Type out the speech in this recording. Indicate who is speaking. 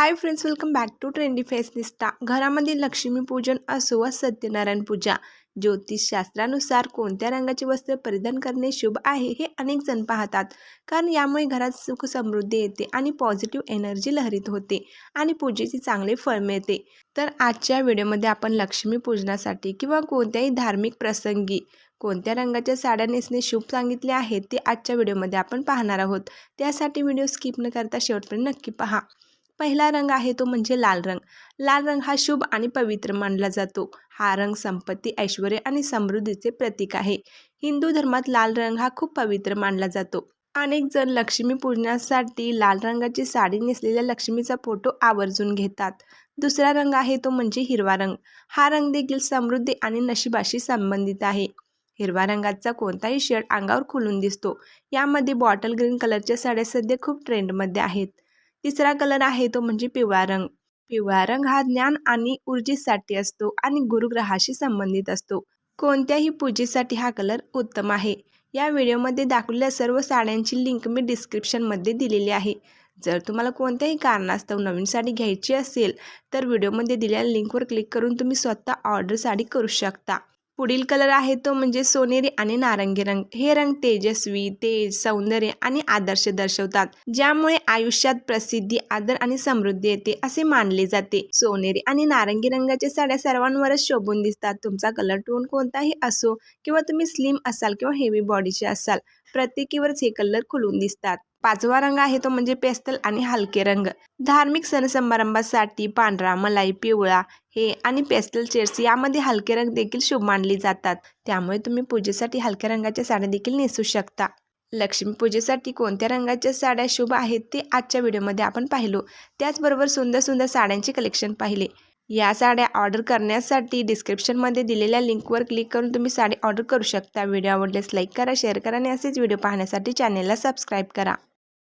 Speaker 1: Hi friends welcome back to trendy fashionista घरामध्ये लक्ष्मीपूजन असो व सत्यनारायण पूजा. ज्योतिषशास्त्रानुसार कोणत्या रंगाचे वस्त्र परिधान करणे शुभ आहे हे अनेक जण पाहतात. कारण यामुळे घरात सुख समृद्धी येते आणि पॉझिटिव्ह एनर्जी लहरीत होते आणि पूजेचे चांगले फळ मिळते. तर आजच्या व्हिडिओमध्ये आपण लक्ष्मीपूजनासाठी किंवा कोणत्याही धार्मिक प्रसंगी कोणत्या रंगाच्या साड्या नेसणे शुभ सांगितले आहेत ते आजच्या व्हिडिओमध्ये आपण पाहणार आहोत. त्यासाठी व्हिडिओ स्किप न करता शेवटपर्यंत नक्की पहा. पहिला रंग आहे तो म्हणजे लाल रंग. लाल रंग हा शुभ आणि पवित्र मानला जातो. हा रंग संपत्ती ऐश्वर आणि समृद्धीचे प्रतीक आहे. हिंदू धर्मात लाल रंग हा खूप पवित्र मानला जातो. अनेक जण लक्ष्मी पूजनासाठी लाल रंगाची साडी नेसलेल्या लक्ष्मीचा फोटो आवर्जून घेतात. दुसरा रंग आहे तो म्हणजे हिरवा रंग. हा रंग देखील समृद्धी आणि नशिबाशी संबंधित आहे. हिरवा रंगाचा कोणताही शर्ट अंगावर खुलून दिसतो. यामध्ये बॉटल ग्रीन कलरच्या साड्या सध्या खूप ट्रेंडमध्ये आहेत. तिसरा कलर आहे तो म्हणजे पिवळा रंग. पिवळा रंग हा ज्ञान आणि ऊर्जेसाठी असतो आणि गुरुग्रहाशी संबंधित असतो. कोणत्याही पूजेसाठी हा कलर उत्तम आहे. या व्हिडिओमध्ये दाखवलेल्या सर्व साड्यांची लिंक मी डिस्क्रिप्शनमध्ये दिलेली आहे. जर तुम्हाला कोणत्याही कारणास्तव नवीन साडी घ्यायची असेल तर व्हिडिओमध्ये दिलेल्या लिंकवर क्लिक करून तुम्ही स्वतः ऑर्डर साडी करू शकता. पुढील कलर आहे तो म्हणजे सोनेरी आणि नारंगी रंग. हे रंग तेजस्वी तेज सौंदर्य आणि आदर्श दर्शवतात ज्यामुळे आयुष्यात प्रसिद्धी आदर आणि समृद्धी येते असे मानले जाते. सोनेरी आणि नारंगी रंगाच्या साड्या सर्वांवरच शोभून दिसतात. तुमचा कलर टोन कोणताही असो किंवा तुम्ही स्लिम असाल किंवा हेवी बॉडीचे असाल प्रत्येकीवरच हे कलर खुलून दिसतात. पाचवा रंग आहे तो म्हणजे पेस्तल आणि हलके रंग. धार्मिक सण समारंभासाठी पांढरा मलाई पिवळा हे आणि पेस्टल चेअर्स यामध्ये हलके रंग देखील शुभ मानले जातात. त्यामुळे तुम्ही पूजेसाठी हलक्या रंगाच्या साड्या देखील नेसू शकता. लक्ष्मी पूजेसाठी कोणत्या रंगाच्या साड्या शुभ आहेत ते आजच्या व्हिडिओमध्ये आपण पाहिलो. त्याचबरोबर सुंदर सुंदर साड्यांचे कलेक्शन पाहिले. या साड्या ऑर्डर करण्यासाठी डिस्क्रिप्शनमध्ये दिलेल्या लिंकवर क्लिक करून तुम्ही साडी ऑर्डर करू शकता. व्हिडिओ आवडल्यास लाईक करा शेअर करा आणि असेच व्हिडिओ पाहण्यासाठी चॅनेलला सबस्क्राईब करा.